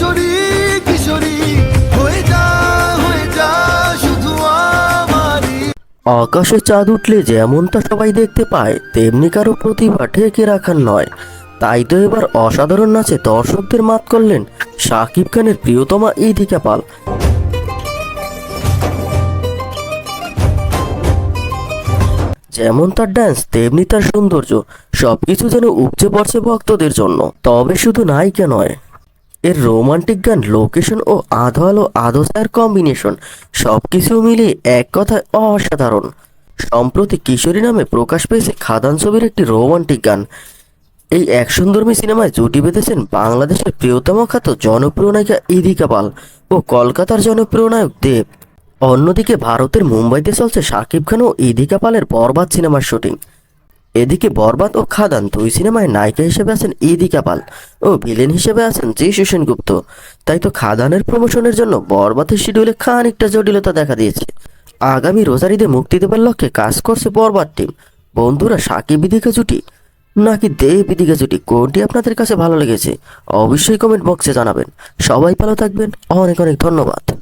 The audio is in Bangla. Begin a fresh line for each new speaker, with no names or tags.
কিশোরী কিশোরী, হয়ে যা হয়ে যা, শুধু আমারই।
আকাশে চাঁদ উঠলে যেমনটা সবাই দেখতে পায়, তেমনি কারও প্রতিভা ঢেকে রাখার নয়। তাই তো এবার অসাধারণ নাচে দর্শকদের মাত করলেন শাকিব খানের প্রিয়তমা ইদিকা পাল। যেমন তার ডান্স তেমনি তার সৌন্দর্য, সবকিছু যেন উপচে পড়ছে ভক্তদের জন্য। তবে শুধু নায়িকা নয়। এর রোমান্টিক গান লোকেশন ও আধো আলো আধো ছায়ার কম্বিনেশন সবকিছু মিলিয়ে এক কথায় অসাধারণ। সম্প্রতি কিশোরী নামে প্রকাশ পেয়েছে খাদান ছবির একটি রোমান্টিক গান। এই অ্যাকশনধর্মী সিনেমায় জুটি বেঁধেছেন বাংলাদেশের প্রিয়তম খ্যাত জনপ্রিয় নায়িকা ইদিকা পাল ও কলকাতার জনপ্রিয় নায়ক দেব। অন্যদিকে ভারতের মুম্বাইতে চলছে শাকিব খান ও ইদিকা পালের বরবাদ সিনেমার শুটিং। এদিকে বরবাদ ও খাদান দুই সিনেমায় নায়িকা হিসেবে আছেন ইদিকা পাল ও ভিলেন হিসেবে আছেন যিশু সেনগুপ্ত। তাই তো খাদানের প্রমোশনের জন্য বরবাদের শিডিউলে খানিকটা জটিলতা দেখা দিয়েছে। আগামী রোজার ঈদে মুক্তি দেবার লক্ষ্যে কাজ করছে বরবাদ টিম। বন্ধুরা সাকিব ইদিকা জুটি নাকি দেব ইদিকা জুটি কোনটি আপনাদের কাছে ভালো লেগেছে? অবশ্যই কমেন্ট বক্সে জানাবেন। সবাই ভালো থাকবেন। অনেক অনেক ধন্যবাদ।